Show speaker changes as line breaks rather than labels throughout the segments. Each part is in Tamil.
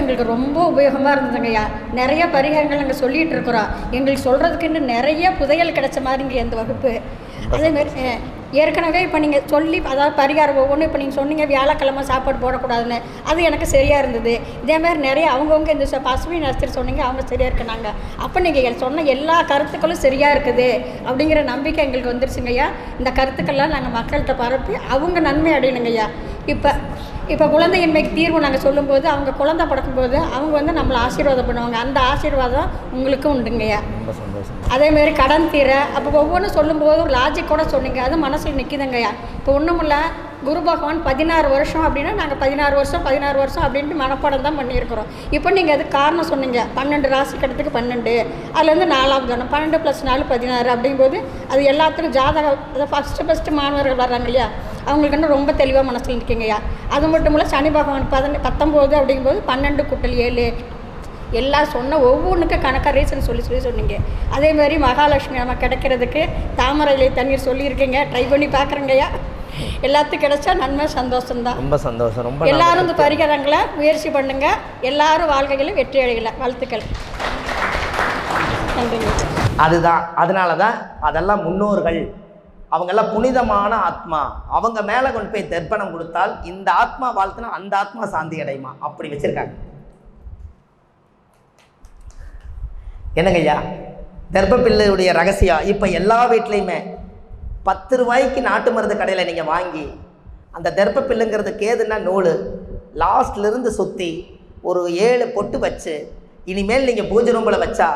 எங்களுக்கு ரொம்ப உபயோகமாக இருந்ததுங்கய்யா நிறைய பரிகாரங்கள் நாங்கள் சொல்லிகிட்டு இருக்கிறோம். எங்களுக்கு சொல்கிறதுக்கு இன்னும் நிறைய புதையல் கிடைச்ச மாதிரிங்க இந்த வகுப்பு. அதேமாரி ஏற்கனவே இப்போ நீங்கள் சொல்லி அதாவது பரிகாரம் ஒவ்வொன்றும் இப்போ நீங்கள் சொன்னீங்க வியாழக்கிழமை சாப்பாடு போடக்கூடாதுன்னு. அது எனக்கு சரியாக இருந்தது. இதேமாதிரி நிறைய அவங்கவுங்க இந்த பசுமை நர்சரி சொன்னீங்க அவங்க சரியாக இருக்குனாங்க அப்போ நீங்கள் சொன்ன எல்லா கருத்துக்களும் சரியாக இருக்குது. அப்படிங்கிற நம்பிக்கை எங்களுக்கு வந்துருச்சுங்கய்யா இந்த கருத்துக்கள்லாம் நாங்கள் மக்கள்கிட்ட பரப்பி அவங்க நன்மை அடையணுங்கய்யா இப்போ இப்போ குழந்தையின்மைக்கு தீர்வு நாங்கள் சொல்லும்போது அவங்க குழந்தை பிறக்கும்போது அவங்க வந்து நம்மளை ஆசீர்வாதம் பண்ணுவாங்க. அந்த ஆசீர்வாதம் உங்களுக்கும் உண்டுங்கய்யா அதேமாரி கடன் தீர அப்போ ஒவ்வொன்றும் சொல்லும்போது ஒரு லாஜிக்கோட சொன்னீங்க. அது மனசில் நிற்கிதுங்கய்யா இப்போ ஒன்றுமில்ல குரு பகவான் பதினாறு வருஷம் அப்படின்னா நாங்கள் பதினாறு வருஷம் பதினாறு வருஷம் அப்படின்ட்டு மனப்பாடம் தான் பண்ணியிருக்கிறோம். இப்போ நீங்கள் அது காரணம் சொன்னீங்க. பன்னெண்டு ராசி கடத்துக்கு பன்னெண்டு. அதுலேருந்து நாலாவது தானம் பன்னெண்டு ப்ளஸ் நாலு பதினாறு அப்படிங்கும்போது அது எல்லாத்துக்கும் ஜாதகம் அதை ஃபஸ்ட்டு ஃபஸ்ட்டு மாணவர்கள் வர்றாங்க இல்லையா? அவங்களுக்கு இன்னும் ரொம்ப தெளிவாக மனசில் இருக்கீங்கய்யா அது மட்டும் இல்லை சனி பகவான் பதின பத்தொம்போது அப்படிங்கும்போது பன்னெண்டு கூட்டல் ஏழு. எல்லாம் சொன்ன ஒவ்வொன்றுக்கும் கணக்காக ரீசன் சொல்லி சொல்லி சொன்னீங்க. அதே மாதிரி மகாலட்சுமி நம்ம கிடைக்கிறதுக்கு தாமரையிலே தண்ணீர் சொல்லியிருக்கீங்க. ட்ரை பண்ணி பார்க்குறேங்கய்யா எல்லாத்துக்கும் கிடைச்சா நன்மை சந்தோஷம்தான்.
ரொம்ப சந்தோஷம் ரொம்ப
எல்லாரும் இந்த பரிகாரங்களை முயற்சி பண்ணுங்க. எல்லாரும் வாழ்க்கையிலும் வெற்றி அடையல வாழ்த்துக்கள். நன்றிங்க.
அதுதான். அதனால தான் அதெல்லாம் முன்னோர்கள் அவங்கெல்லாம் புனிதமான ஆத்மா. அவங்க மேலே கொண்டு போய் தர்ப்பணம் கொடுத்தால் இந்த ஆத்மா வாழ்த்துனா அந்த ஆத்மா சாந்தி அடையுமா? அப்படி வச்சிருக்காங்க. என்னங்கய்யா? தர்ப்பப்பிள்ளையுடைய ரகசியம். இப்போ எல்லா வீட்லேயுமே பத்து ரூபாய்க்கு நாட்டு மருந்து கடையில் நீங்கள் வாங்கி அந்த தர்ப்பப்பில்லுங்கிறது கேதுன்னா நூல். லாஸ்ட்லேருந்து சுற்றி ஒரு ஏழு பொட்டு வச்சு இனிமேல் நீங்கள் பூஜை ரூம்பில் வச்சா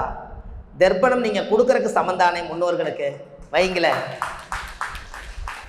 தர்ப்பணம் நீங்கள் கொடுக்குறக்கு சமந்தானே முன்னோர்களுக்கு? வைங்களேன்